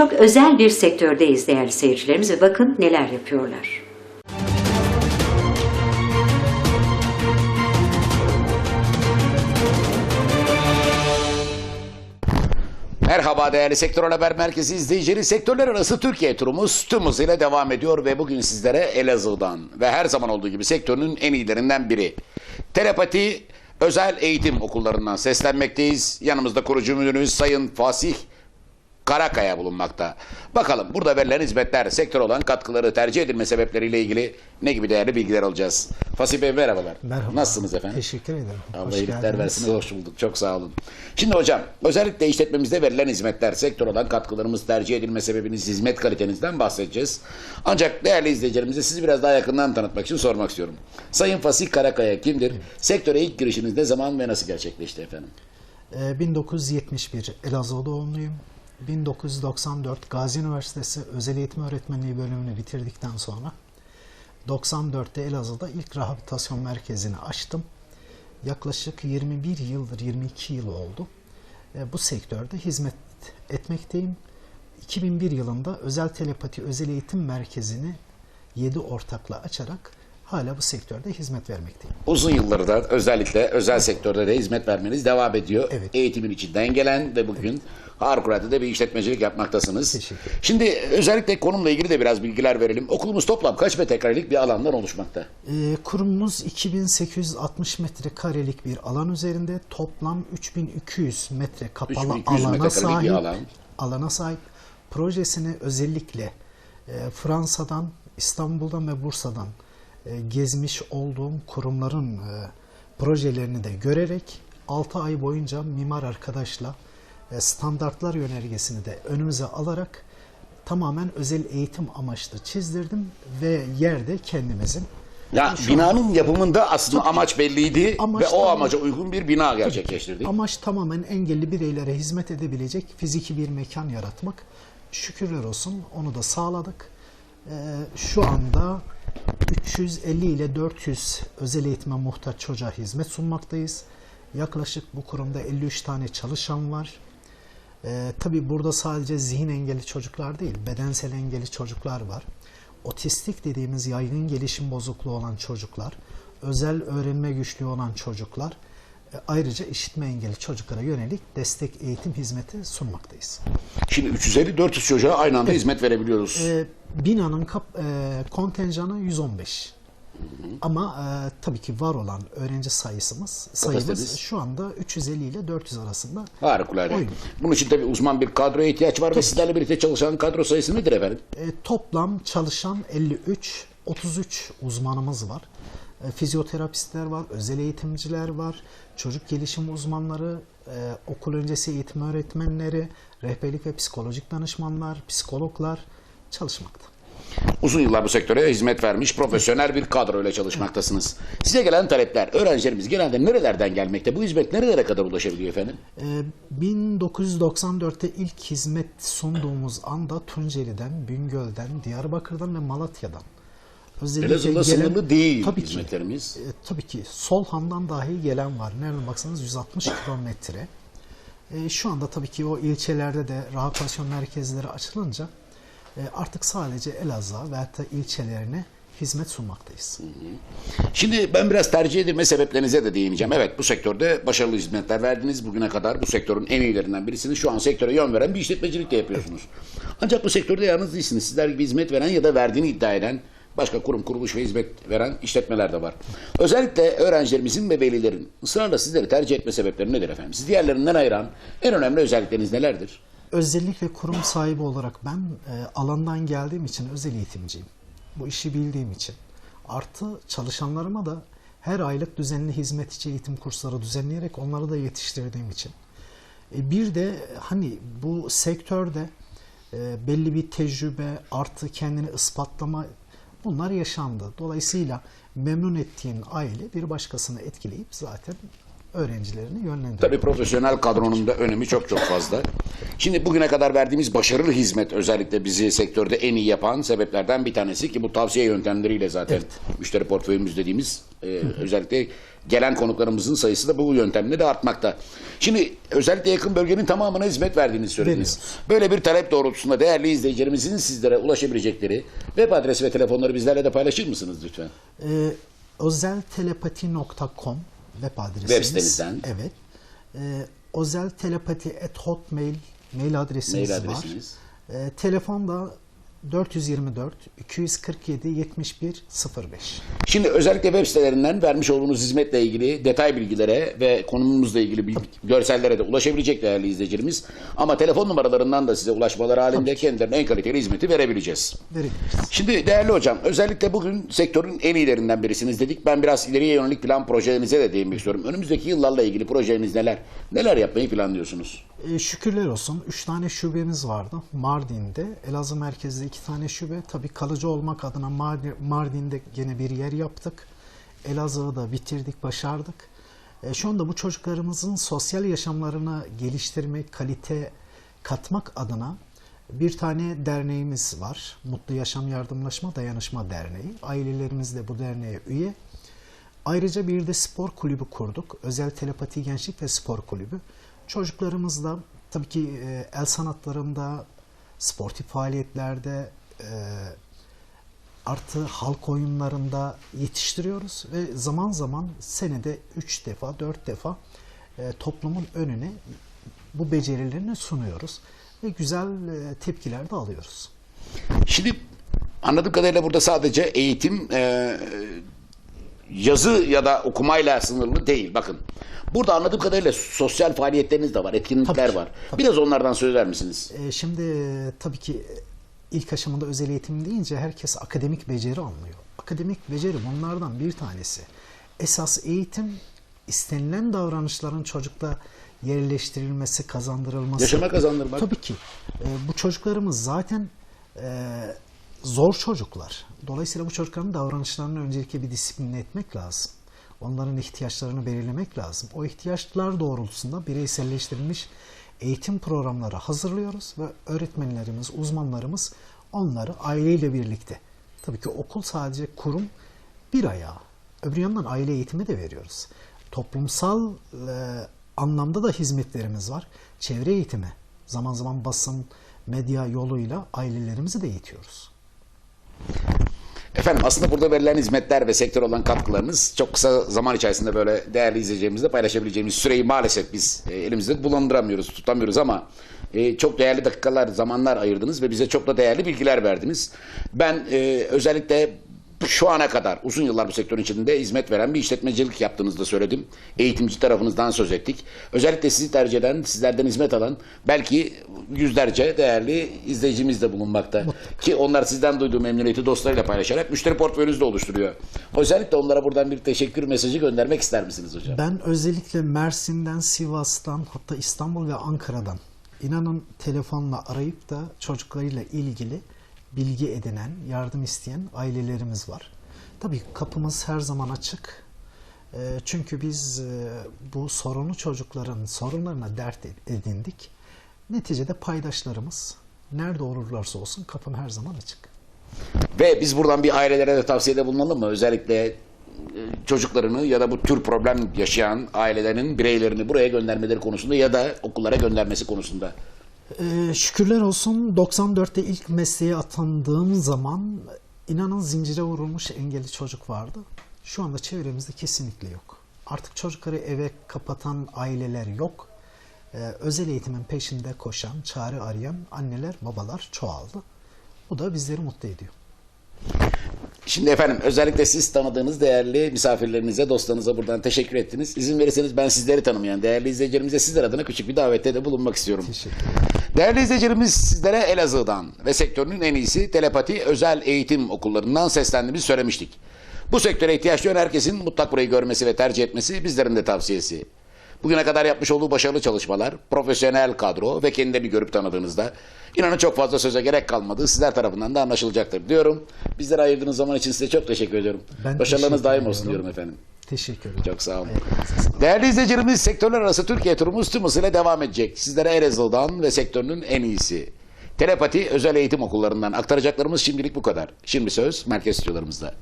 çok özel bir sektördeyiz değerli seyircilerimiz ve bakın neler yapıyorlar. Merhaba değerli Sektör Haber Merkezi izleyicileri. Sektörler arası Türkiye turumuz tüm hızıyla devam ediyor ve bugün sizlere Elazığ'dan ve her zaman olduğu gibi sektörün en iyilerinden biri. Telepati özel eğitim okullarından seslenmekteyiz. Yanımızda kurucu müdürümüz Sayın Fasih Karakaya bulunmakta. Bakalım burada verilen hizmetler, sektör olan katkıları, tercih edilme sebepleriyle ilgili ne gibi değerli bilgiler alacağız. Fasih Bey merhabalar. Merhaba. Nasılsınız efendim? Teşekkür ederim. Allah Hoş iyilikler versin. Hoş bulduk. Çok sağ olun. Şimdi hocam özellikle işletmemizde verilen hizmetler, sektör olan katkılarımız, tercih edilme sebebiniz, hizmet kalitenizden bahsedeceğiz. Ancak değerli izleyicilerimize sizi biraz daha yakından tanıtmak için sormak istiyorum. Sayın Fasih Karakaya kimdir? Sektöre ilk girişiniz ne zaman ve nasıl gerçekleşti efendim? Ee, 1971 Elazığ doğumluyum. 1994 Gazi Üniversitesi Özel Eğitim Öğretmenliği bölümünü bitirdikten sonra 94'te Elazığ'da ilk rehabilitasyon merkezini açtım. Yaklaşık 21 yıldır, 22 yıl oldu. Ee, Bu sektörde hizmet etmekteyim. 2001 yılında Özel Telepati Özel Eğitim Merkezi'ni 7 ortakla açarak hala bu sektörde hizmet vermekteyim. Uzun yıllardır özellikle özel sektörde de hizmet vermeniz devam ediyor. Evet. Eğitimin içinden gelen ve bugün harikulade de bir işletmecilik yapmaktasınız. Teşekkür. Şimdi özellikle konumla ilgili de biraz bilgiler verelim. Okulumuz toplam kaç metrekarelik bir alandan oluşmakta? Ee, kurumumuz 2860 metrekarelik bir alan üzerinde toplam 3200 metre kapalı 3200 alana sahip. alan. Alana sahip. Projesini özellikle e, Fransa'dan, İstanbul'dan ve Bursa'dan gezmiş olduğum kurumların e, projelerini de görerek 6 ay boyunca mimar arkadaşla e, standartlar yönergesini de önümüze alarak tamamen özel eğitim amaçlı çizdirdim ve yerde kendimizin Ya Şu binanın yapımında aslında amaç belliydi Amaç ve o amaca uygun bir bina gerçekleştirdik. Amaç tamamen engelli bireylere hizmet edebilecek fiziki bir mekan yaratmak. Şükürler olsun onu da sağladık. Ee, şu anda 350 ile 400 özel eğitime muhtaç çocuğa hizmet sunmaktayız. Yaklaşık bu kurumda 53 tane çalışan var. Ee, tabii burada sadece zihin engelli çocuklar değil, bedensel engelli çocuklar var. Otistik dediğimiz yaygın gelişim bozukluğu olan çocuklar, özel öğrenme güçlüğü olan çocuklar, ayrıca işitme engelli çocuklara yönelik destek eğitim hizmeti sunmaktayız. Şimdi 350-400 çocuğa aynı anda hizmet verebiliyoruz. Ee, binanın kap, e, kontenjanı 115. Ama e, tabii ki var olan öğrenci sayısımız sayımız Kapasitemiz? şu anda 350 ile 400 arasında. Harikulade. Oyun. Bunun için tabii uzman bir kadroya ihtiyaç var ve sizlerle birlikte çalışan kadro sayısı nedir efendim? E, toplam çalışan 53, 33 uzmanımız var. E, fizyoterapistler var, özel eğitimciler var, çocuk gelişim uzmanları, e, okul öncesi eğitim öğretmenleri, rehberlik ve psikolojik danışmanlar, psikologlar çalışmakta. Uzun yıllar bu sektöre hizmet vermiş profesyonel bir kadroyla çalışmaktasınız. Size gelen talepler, öğrencilerimiz genelde nerelerden gelmekte? Bu hizmet nerelere kadar ulaşabiliyor efendim? E, 1994'te ilk hizmet sunduğumuz anda Tunceli'den, Bingöl'den, Diyarbakır'dan ve Malatya'dan. Özellikle Elazığ'da gelen- sınırlı değil tabii ki, hizmetlerimiz. E, tabii ki Solhan'dan dahi gelen var. Nereden baksanız 160 kilometre. E, şu anda tabii ki o ilçelerde de rehabilitasyon merkezleri açılınca e, artık sadece Elazığ'a veyahut da ilçelerine hizmet sunmaktayız. Şimdi ben biraz tercih edilme sebeplerinize de değineceğim. Evet bu sektörde başarılı hizmetler verdiniz. Bugüne kadar bu sektörün en iyilerinden birisiniz. Şu an sektöre yön veren bir işletmecilik de yapıyorsunuz. Ancak bu sektörde yalnız değilsiniz. Sizler gibi hizmet veren ya da verdiğini iddia eden başka kurum, kuruluş ve hizmet veren işletmeler de var. Özellikle öğrencilerimizin ve velilerin ısrarla sizleri tercih etme sebepleri nedir efendim? Siz diğerlerinden ayıran en önemli özellikleriniz nelerdir? Özellikle kurum sahibi olarak ben e, alandan geldiğim için özel eğitimciyim. Bu işi bildiğim için. Artı çalışanlarıma da her aylık düzenli hizmet içi eğitim kursları düzenleyerek onları da yetiştirdiğim için. E, bir de hani bu sektörde e, belli bir tecrübe artı kendini ispatlama bunlar yaşandı. Dolayısıyla memnun ettiğin aile bir başkasını etkileyip zaten öğrencilerini yönlendiriyor. Tabii profesyonel kadronun da önemi çok çok fazla. Şimdi bugüne kadar verdiğimiz başarılı hizmet özellikle bizi sektörde en iyi yapan sebeplerden bir tanesi ki bu tavsiye yöntemleriyle zaten müşteri portföyümüz dediğimiz e, özellikle gelen konuklarımızın sayısı da bu yöntemle de artmakta. Şimdi özellikle yakın bölgenin tamamına hizmet verdiğinizi söylediniz. Böyle bir talep doğrultusunda değerli izleyicilerimizin sizlere ulaşabilecekleri web adresi ve telefonları bizlerle de paylaşır mısınız lütfen? Ee, özeltelepati.com web adresimiz. Web sitemizden. Evet. Ee, özeltelepati@hotmail mail adresimiz, Mail adresiniz. var. Ee, telefonda 424 247 71 05. Şimdi özellikle web sitelerinden vermiş olduğunuz hizmetle ilgili detay bilgilere ve konumumuzla ilgili bilgi- görsellere de ulaşabilecek değerli izleyicilerimiz. Ama telefon numaralarından da size ulaşmaları halinde kendilerine en kaliteli hizmeti verebileceğiz. Verebiliriz. Şimdi değerli hocam özellikle bugün sektörün en iyilerinden birisiniz dedik. Ben biraz ileriye yönelik plan projelerinize de değinmek istiyorum. Önümüzdeki yıllarla ilgili projeniz neler? Neler yapmayı planlıyorsunuz? Ee, şükürler olsun 3 tane şubemiz vardı. Mardin'de, Elazığ merkezde 2 tane şube. Tabii kalıcı olmak adına Mar- Mardin'de gene bir yer yaptık. Elazığ'ı da bitirdik, başardık. Ee, şu anda bu çocuklarımızın sosyal yaşamlarını geliştirmek, kalite katmak adına bir tane derneğimiz var. Mutlu Yaşam Yardımlaşma Dayanışma Derneği. Ailelerimiz de bu derneğe üye. Ayrıca bir de spor kulübü kurduk. Özel Telepati Gençlik ve Spor Kulübü. Çocuklarımızla tabii ki e, el sanatlarında, sportif faaliyetlerde, e, artı halk oyunlarında yetiştiriyoruz ve zaman zaman senede 3 defa, 4 defa e, toplumun önüne bu becerilerini sunuyoruz ve güzel e, tepkiler de alıyoruz. Şimdi anladığım kadarıyla burada sadece eğitim e, yazı ya da okumayla sınırlı değil. Bakın burada anladığım kadarıyla sosyal faaliyetleriniz de var, etkinlikler Tabii ki, var. Biraz onlardan söyler misiniz? E, Şimdi tabii ki ilk aşamada özel eğitim deyince herkes akademik beceri anlıyor. Akademik beceri bunlardan bir tanesi. Esas eğitim istenilen davranışların çocukta yerleştirilmesi, kazandırılması. Yaşama kazandırmak. Tabii ki. E, bu çocuklarımız zaten e, zor çocuklar. Dolayısıyla bu çocukların davranışlarını öncelikle bir disipline etmek lazım. Onların ihtiyaçlarını belirlemek lazım. O ihtiyaçlar doğrultusunda bireyselleştirilmiş eğitim programları hazırlıyoruz ve öğretmenlerimiz, uzmanlarımız onları aileyle birlikte. Tabii ki okul sadece kurum bir ayağı. Öbür yandan aile eğitimi de veriyoruz. Toplumsal e, anlamda da hizmetlerimiz var. Çevre eğitimi, zaman zaman basın, medya yoluyla ailelerimizi de eğitiyoruz. Efendim aslında burada verilen hizmetler ve sektör olan katkılarınız çok kısa zaman içerisinde böyle değerli izleyicilerimizle paylaşabileceğimiz süreyi maalesef biz e, elimizde bulunduramıyoruz, tutamıyoruz ama e, çok değerli dakikalar, zamanlar ayırdınız ve bize çok da değerli bilgiler verdiniz. Ben e, özellikle şu ana kadar uzun yıllar bu sektörün içinde hizmet veren bir işletmecilik yaptığınızı da söyledim. Eğitimci tarafınızdan söz ettik. Özellikle sizi tercih eden, sizlerden hizmet alan belki yüzlerce değerli izleyicimiz de bulunmakta. Ki onlar sizden duyduğu memnuniyeti dostlarıyla paylaşarak müşteri portföyünüzü de oluşturuyor. Özellikle onlara buradan bir teşekkür mesajı göndermek ister misiniz hocam? Ben özellikle Mersin'den, Sivas'tan hatta İstanbul ve Ankara'dan inanın telefonla arayıp da çocuklarıyla ilgili bilgi edinen, yardım isteyen ailelerimiz var. Tabii kapımız her zaman açık. Ee, Çünkü biz e, bu sorunu çocukların sorunlarına dert edindik. Neticede paydaşlarımız nerede olurlarsa olsun kapım her zaman açık. Ve biz buradan bir ailelere de tavsiyede bulunalım mı? Özellikle e, çocuklarını ya da bu tür problem yaşayan ailelerin bireylerini buraya göndermeleri konusunda ya da okullara göndermesi konusunda. Ee, şükürler olsun 94'te ilk mesleğe atandığım zaman inanın zincire vurulmuş engelli çocuk vardı. Şu anda çevremizde kesinlikle yok. Artık çocukları eve kapatan aileler yok. Ee, özel eğitimin peşinde koşan, çare arayan anneler, babalar çoğaldı. Bu da bizleri mutlu ediyor. Şimdi efendim özellikle siz tanıdığınız değerli misafirlerinize, dostlarınıza buradan teşekkür ettiniz. İzin verirseniz ben sizleri tanımayan değerli izleyicilerimize sizler adına küçük bir davette de bulunmak istiyorum. Teşekkür ederim. Değerli izleyicilerimiz sizlere Elazığ'dan ve sektörünün en iyisi telepati özel eğitim okullarından seslendiğimizi söylemiştik. Bu sektöre ihtiyaç duyan herkesin mutlak burayı görmesi ve tercih etmesi bizlerin de tavsiyesi. Bugüne kadar yapmış olduğu başarılı çalışmalar, profesyonel kadro ve kendilerini görüp tanıdığınızda inanın çok fazla söze gerek kalmadığı sizler tarafından da anlaşılacaktır diyorum. Bizlere ayırdığınız zaman için size çok teşekkür ediyorum. Ben Başarılarınız daim olsun diyorum efendim. Teşekkür ederim. Çok sağ olun. Değerli izleyicilerimiz sektörler arası Türkiye turumuz tüm hızıyla devam edecek. Sizlere Elazığ'dan ve sektörünün en iyisi. Telepati özel eğitim okullarından aktaracaklarımız şimdilik bu kadar. Şimdi söz merkez stüdyolarımızda.